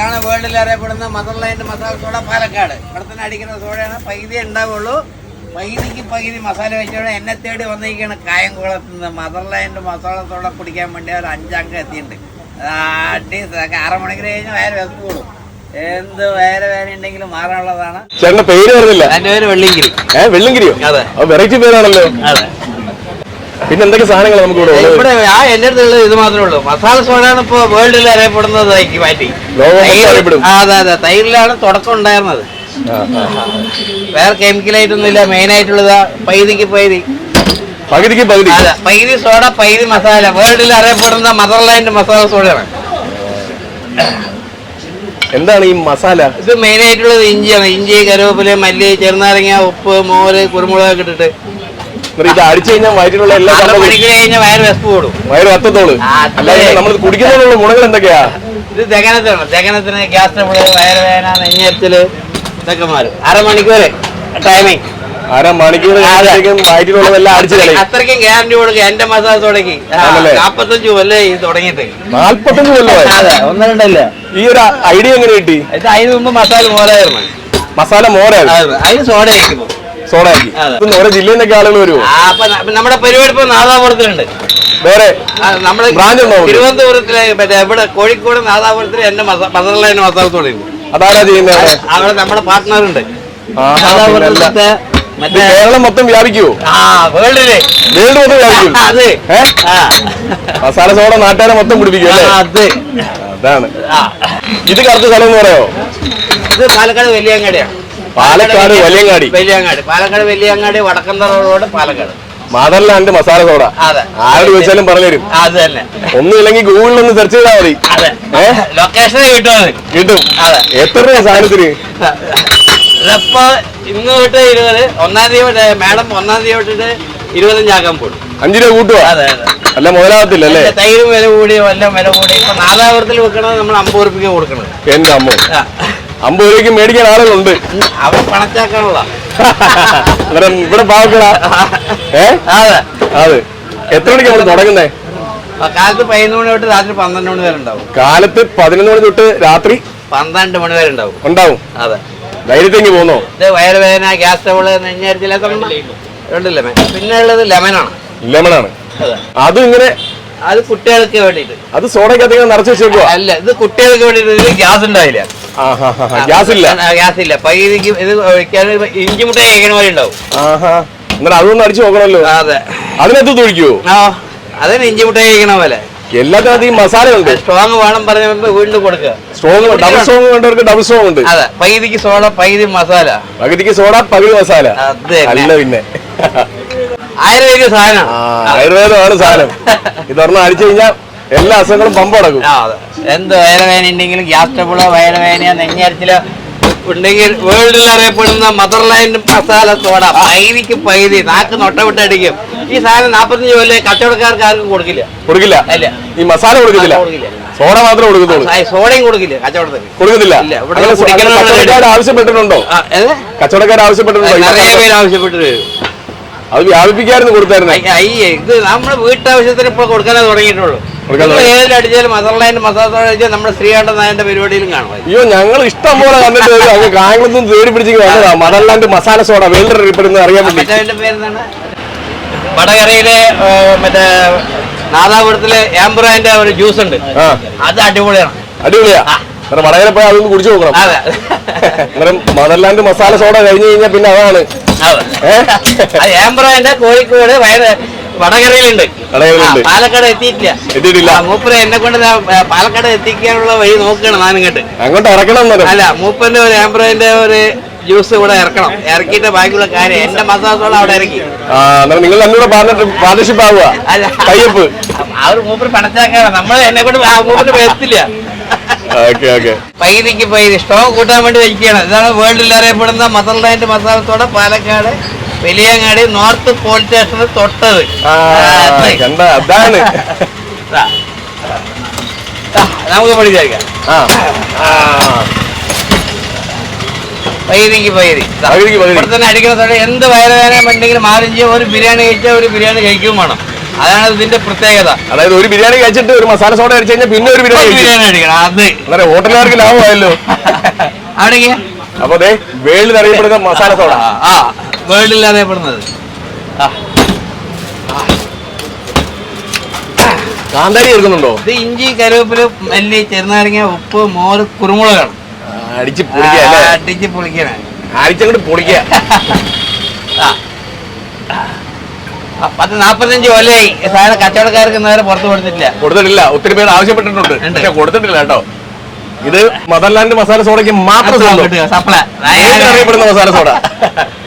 ഇതാണ് വേൾഡിൽ അറിയപ്പെടുന്ന മദർലാൻഡ് മസാല സോഡ പാലക്കാട്. ഇവിടെ തന്നെ അടിക്കുന്ന സോഡയാണ് പൈതി ഉണ്ടാവുള്ളൂ. പൈതിക്ക് പൈതി മസാല വെച്ചോടെ എന്നെ തേടി വന്നിരിക്കുകയാണ് കായംകുളത്ത് നിന്ന്. മദർലാൻഡ് മസാല സോഡ കുടിക്കാൻ വേണ്ടി ഒരു അഞ്ചംഗം എത്തിയിട്ടുണ്ട്. അത് അടി അരമണിക്കൂർ കഴിഞ്ഞ് വയറ് വിശപ്പോളും എന്ത് വേറെ വേറെ ഉണ്ടെങ്കിലും മാറാനുള്ളതാണ്. ചേട്ടന്റെ പേര് പറഞ്ഞില്ല എന്റെ പേര് വെള്ളിങ്കിരി. വെള്ളിങ്കിരിയോ? അതെ. വെറൈറ്റി പേരാണല്ലോ. അതെ. പിന്നെ എന്തൊക്കെ സാധനങ്ങൾ നമുക്ക് ഇവിടെ ഇവിടെ ആ എന്റെ അടുത്തുള്ളത് ഇത് മാത്രമേ ഉള്ളൂ. മസാല സോഡാണ് ഇപ്പൊ വേൾഡിൽ അറിയപ്പെടുന്നത് മാറ്റി. അതെ അതെ. തൈരിലാണ് തുടക്കം ഉണ്ടായിരുന്നത്. ആ, ആ. വേറെ കെമിക്കലായിട്ടൊന്നുമില്ല മെയിൻ ആയിട്ടുള്ളത് പൈതിക്ക് പൈതി. പകുതിക്ക് പകുതി. അതെ പൈതി സോഡ പൈതി മസാല. വേൾഡിൽ അറിയപ്പെടുന്ന മദർലാൻഡ് മസാല സോഡയാണ്. എന്താണ് ഈ മസാല? ഇത് മെയിൻ ആയിട്ടുള്ളത് ഇഞ്ചിയാണ്. ഇഞ്ചി കരുവേപ്പില മല്ലി ചെറുനാരങ്ങ ഉപ്പ് മോര് കുരുമുളക് ഇട്ടിട്ട് ഇത് അടിച്ചു കഴിഞ്ഞാൽ വയറ്റിലുള്ള എല്ലാ കഴിഞ്ഞാൽ വയറ് വിശപ്പ് കൂടും വയറ് കത്തത്തോൾ ആ, അതെ. അല്ലാതെ നമ്മൾ കുടിക്കുന്നതിനുള്ള ഗുണങ്ങൾ എന്തൊക്കെയാ? ഇത് ദഹനത്തിനാണ്. ദഹനത്തിന് ഗ്യാസ് വയറുവേദന നെഞ്ഞരിച്ചൽ ഇതൊക്കെ മാറും. അരമണിക്കൂർ ടൈമിങ്. അര മണിക്കൂർ കഴിയുമ്പോഴത്തേക്കും വയറ്റിലുള്ളതെല്ലാം അടിച്ചു കളയും. അത്രയ്ക്കും ഗ്യാരണ്ടി കൊടുക്കുക എന്റെ മസാല തുടങ്ങി. ആണല്ലേ? നാപ്പത്തഞ്ച് കൊല്ലേ ഇത് തുടങ്ങിയിട്ട്. നാല്പത്തഞ്ച് കൊല്ലമായി അതെ ഒന്ന് രണ്ടല്ല? ഈ ഒരു ഐഡിയ എങ്ങനെ കിട്ടി? ഇത് അതിന് മുമ്പ് മസാല മോരായിരുന്നു. മസാല മോരായിരുന്നു. അതെ, അതിന് സോഡ കഴിക്കുമ്പോ. ഇപ്പൊ ഓരോ ജില്ലയിൽ നിന്നൊക്കെ ആളുകൾ വരുമോ നമ്മുടെ പരിപാടി ഇപ്പൊ നാദാപുരത്തിലുണ്ട്. വേറെ? നമ്മുടെ ഉണ്ടോ? തിരുവനന്തപുരത്തിലെ മറ്റേ ഇവിടെ കോഴിക്കോട് നാദാപുരത്തിലെ എന്റെ മസാല എന്റെ മസാലത്തോടെ ഉണ്ട്. അതാരാ ചെയ്യുന്നത് അവിടെ? നമ്മുടെ പാർട്ട്ണർ ഉണ്ട് നാദാപുരത്തെ കേരളം മൊത്തം വ്യാപിക്കുവോ? വേൾഡിലെ. വേൾഡ് മൊത്തം വ്യാപിക്കും മസാല സോഡ നാട്ടുകാരെ മൊത്തം പിടിപ്പിക്കും അതാണ്. ഇത് കറക്റ്റ് സ്ഥലം എന്ന് പറയോ ഇത് പാലക്കാട് വലിയങ്ങാടിയാണ് പാലക്കാട് വലിയങ്ങാടി. വലിയങ്ങാടി. പാലക്കാട് വലിയങ്ങാടി വടക്കന്തറ റോഡ് പാലക്കാട്. മാതല്ലാണ്ട് മസാല സോഡ. ആരോട് ചോദിച്ചാലും പറഞ്ഞുതരും അത് തന്നെ. ഒന്നുമില്ലെങ്കിൽ ഗൂഗിളിൽ ഒന്ന് സെർച്ച് ചെയ്താൽ മതി. ലൊക്കേഷൻ കിട്ടും. കിട്ടും എത്ര രൂപ സാധനത്തിന്? ഇതിപ്പോ ഇന്ന് തൊട്ട് ഇരുപത് ഒന്നാം തീയതി മാഡം ഒന്നാം തീയതി തൊട്ടിട്ട് ഇരുപത്തഞ്ചാക്കാൻ പോകും അഞ്ചു രൂപ അതെ അല്ല മുതലാകത്തില്ല അല്ലേ? തൈരും വില കൂടി എല്ലാം വില കൂടി. ഇപ്പൊ നാദാപുരത്തിൽ വെക്കണത് നമ്മൾ അമ്പത് റുപ്പിക്ക് കൊടുക്കണത്. എന്റെ അമ്മ. അമ്പത് രൂപയ്ക്ക് മേടിക്കാൻ ആളുകളുണ്ട്. അന്നേരം ഇവിടെ പാവക്കടാ ഏ? അതെ. എത്ര മണിക്ക് നമ്മൾ തുടങ്ങുന്നേ? കാലത്ത് പതിനൊന്ന് മണി തൊട്ട് രാത്രി പന്ത്രണ്ട് മണി വരെ ഉണ്ടാവും. കാലത്ത് പതിനൊന്ന് മണി തൊട്ട് രാത്രി പന്ത്രണ്ട് മണി വരെ ഉണ്ടാവും. ഉണ്ടാവും. അതെ. ധൈര്യത്തേക്ക് പോന്നോ? ഇത് വയറുവേദന ഗ്യാസ് ട്രബിൾ പിന്നെ ഉള്ളത് ലെമനാണ്. ലെമണാണ് അത്. ഇങ്ങനെ അത് കുട്ടികൾക്ക് വേണ്ടിട്ട് അത് സോഡയ്ക്കകത്ത് നിറച്ച് വെച്ചേക്കുവാ അല്ല ഇത് കുട്ടികൾക്ക് വേണ്ടിയിട്ട് ഗ്യാസ് ഉണ്ടാവില്ല. ഗ്യാസ് ഇല്ല ഗ്യാസ് ഇല്ല പൈതിക്ക് ഇത് ഒഴിക്കാൻ ഇഞ്ചി മുട്ട കഴിക്കണ പോലെ ഉണ്ടാവും എന്നിട്ട് അതൊന്നും അടിച്ചു നോക്കണല്ലോ അതെ. അതിനകത്ത് തൊഴിക്കോ? ആ അതിന് ഇഞ്ചി മുട്ട കഴിക്കണ പോലെ. എല്ലാത്തിനകത്ത് ഈ മസാല ഉണ്ട് സ്ട്രോങ് വേണം പറഞ്ഞ വീണ്ടും കൊടുക്കുക. സ്ട്രോങ് ഡബിൾ സ്ട്രോങ് വേണ്ടവർക്ക് ഡബിൾ സ്ട്രോങ് ഉണ്ട്. അതെ. പകുതിക്ക് സോഡ പകുതി മസാല. പകുതിക്ക് സോഡ പകുതി മസാല. അല്ല പിന്നെ. ആയുർവേദിക സാധനം. ആയുർവേദമാണ് സാധനം. ഇതൊരെണ്ണം അടിച്ചു കഴിഞ്ഞാൽ എല്ലാ അസുഖങ്ങളും പമ്പടക്കും അതെ. എന്ത് വയറുവേന ഉണ്ടെങ്കിലും ഗ്യാസ് ട്രബിളോ വയറുവേദനയോ നെഞ്ഞരിച്ചിലോ ഉണ്ടെങ്കിൽ വേൾഡിൽ അറിയപ്പെടുന്ന മദർലാൻഡ് മസാല സോഡ. പൈതിക്ക് പൈതി നാക്ക് നൊട്ട വിട്ടടിക്കും ഈ സാധനം നാപ്പത്തഞ്ച് പോലെ കച്ചവടക്കാർക്ക് ആർക്കും കൊടുക്കില്ല. കൊടുക്കില്ല. അല്ല. ഈ മസാല കൊടുക്കില്ല. സോഡ മാത്രമേ കൊടുക്കുന്നുള്ളൂ സോഡയും കൊടുക്കില്ല കച്ചവടത്തിന്. കൊടുക്കുന്നില്ല. കച്ചവടക്കാർ ആവശ്യപ്പെട്ടിട്ടുണ്ടോ? കച്ചവടക്കാർ ആവശ്യപ്പെട്ടിട്ടുണ്ടോ? നിറയെ പേര് ആവശ്യപ്പെട്ട് അത് വ്യാപിപ്പിക്കായിരുന്നു കൊടുത്തായിരുന്നു. അയ്യേ ഇത് നമ്മുടെ വീട്ടാവശ്യത്തിന് ഇപ്പോൾ കൊടുക്കാനേ തുടങ്ങിയിട്ടുള്ളൂ. ഏതിലടിച്ചാലും മസാല അടിച്ചാൽ നമ്മുടെ ശ്രീകണ്ഠൻ നായന്റെ പരിപാടിയിലും കാണും അയ്യോ ഞങ്ങൾ ഇഷ്ടം പോലെ കണ്ടിട്ട്. അങ്ങ് കായംകുളത്തും തേടി പിടിച്ച് വന്നതാ. മദർലാൻഡ് മസാല സോഡ വേൾഡ് അറിയപ്പെടുന്നത് അറിയാൻ വേണ്ടി. മറ്റേ പേരെന്താണ്? വടകരയിലെ ഏ, മറ്റേ നാദാപുരത്തിലെ ഒരു ജ്യൂസ് ഉണ്ട്. ആ. അത് അടിപൊളിയാണ്. അടിപൊളിയാ. അന്നേരം വടകര പോയി അതൊന്ന് കുടിച്ചു നോക്കണം. അതെ. അന്നേരം മദർലാൻഡ് മസാല സോഡ കഴിഞ്ഞു കഴിഞ്ഞാൽ പിന്നെ അതാണ്. അതെ. കോഴിക്കോട് വയറ് വടകരയിലുണ്ട്. വടകരയിലുണ്ട്. പാലക്കാട് എത്തിയിട്ടില്ല. എത്തിയിട്ടില്ല. മൂപ്പര് എന്നെ കൊണ്ട് പാലക്കാട് എത്തിക്കാനുള്ള വഴി നോക്കുകയാണ് ഞാൻ ഇങ്ങോട്ട് അങ്ങോട്ട് ഇറക്കണം അല്ല മൂപ്പന്റെ ഒരു ആംബ്രോയിന്റെ ഒരു ജ്യൂസ് ഇവിടെ ഇറക്കണം. ഇറക്കിയിട്ട് ബാക്കിയുള്ള കാര്യം എന്റെ മസാസോളം അവിടെ ഇറക്കി. നിങ്ങൾ രണ്ടുകൂടെ പാർട്ണർ പാർട്ണർഷിപ്പ് ആവുക. കയ്യപ്പ്. അവർ മൂപ്പര് പണച്ചാക്കാണ് നമ്മൾ എന്നെ കൊണ്ട് മൂപ്പര് എത്തില്ല പൈതിക്ക് പൈതി. സ്ട്രോങ് കൂട്ടാൻ വേണ്ടി വയ്ക്കുകയാണ്. ഇതാണ് വേൾഡിൽ അറിയപ്പെടുന്ന മസൽലാൻഡ് മസാലത്തോടെ പാലക്കാട് വലിയങ്ങാടി നോർത്ത് പോലീസ് സ്റ്റേഷന് തൊട്ടത്. കണ്ട അതാണ്. നമുക്ക് പഠിച്ചേക്കാം പൈതിക്ക് പൈതി. ഇവിടെ തന്നെ അടിക്കുന്ന സമയം എന്ത് വയറുവേദന ഉണ്ടെങ്കിലും ആദ്യം ചെയ്യും ഒരു ബിരിയാണി കഴിച്ചാൽ ഒരു ബിരിയാണി കഴിക്കും വേണം. അതാണ് ഇതിന്റെ പ്രത്യേകത. അതായത് ഒരു ബിരിയാണി കഴിച്ചിട്ട് ഒരു മസാല സോഡ കഴിച്ചു കഴിഞ്ഞാൽ പിന്നെ ഒരു ബിരിയാണി ബിരിയാണി കഴിക്കണം അത്. അന്നേരം ഹോട്ടലുകാർക്ക് ലാഭമായല്ലോ. അവിടെ അപ്പൊ അതെ വേളിൽ അറിയപ്പെടുന്ന മസാല സോഡ. ആ. വേൾഡിൽ അറിയപ്പെടുന്നത് കാന്താരി ചേർക്കുന്നുണ്ടോ? ഇത് ഇഞ്ചി കരുവേപ്പില മല്ലി ചെറുനാരങ്ങ ഉപ്പ് മോര് കുരുമുളകാണ് അടിച്ച് പൊളിക്കുക അല്ലേ? അടിച്ച് പൊളിക്കണേ. അടിച്ചങ്ങോട്ട് പൊളിക്കുക. ആ. പത്ത് നാപ്പത്തഞ്ച് കൊല്ലായി. ഈ സാധനം കച്ചവടക്കാർക്ക് നേരെ പുറത്ത് കൊടുത്തിട്ടില്ല. കൊടുത്തിട്ടില്ല. ഒത്തിരി പേര് ആവശ്യപ്പെട്ടിട്ടുണ്ട്. ഉണ്ട്. പക്ഷെ കൊടുത്തിട്ടില്ല കേട്ടോ. ഇത് മദർലാൻഡ് മസാല സോഡയ്ക്ക് മാത്രം സ്വന്തം. സപ്ലൈ. അറിയപ്പെടുന്ന മസാല സോഡ?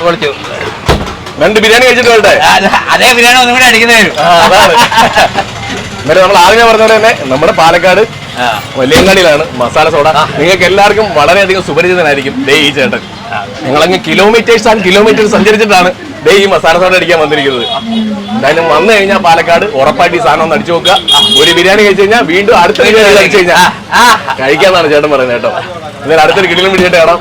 കൊടുത്തു രണ്ട് ബിരിയാണി കഴിച്ചിട്ട് വേണ്ടേ അത് ബിരിയാണി ഒന്നും കൂടെ അടിക്കുന്ന വരും നമ്മൾ ആദ്യമേ പറഞ്ഞ പോലെ തന്നെ നമ്മുടെ പാലക്കാട്. വലിയങ്ങാടിയിലാണ് മസാല സോഡ. നിങ്ങൾക്ക് എല്ലാവർക്കും വളരെയധികം സുപരിചിതനായിരിക്കും. ദേ ഈ ചേട്ടൻ. ഞങ്ങളങ്ങ് കിലോമീറ്റേഴ്സ് ആൻഡ് കിലോമീറ്റേഴ്സ് സഞ്ചരിച്ചിട്ടാണ് ദേ ഈ മസാല സോഡ അടിക്കാൻ വന്നിരിക്കുന്നത്. എന്തായാലും വന്നു കഴിഞ്ഞാൽ പാലക്കാട് ഉറപ്പായിട്ട് ഈ സാധനം ഒന്ന് അടിച്ചു നോക്കുക. ഒരു ബിരിയാണി കഴിച്ചു കഴിഞ്ഞാൽ വീണ്ടും അടുത്ത ബിരിയാണി കഴിച്ചു കഴിഞ്ഞാൽ. കഴിക്കാന്നാണ് ചേട്ടൻ പറയുന്നത് കേട്ടോ. എന്നാലും അടുത്തൊരു കിടിലും പിടിച്ചിട്ട് കാണാം.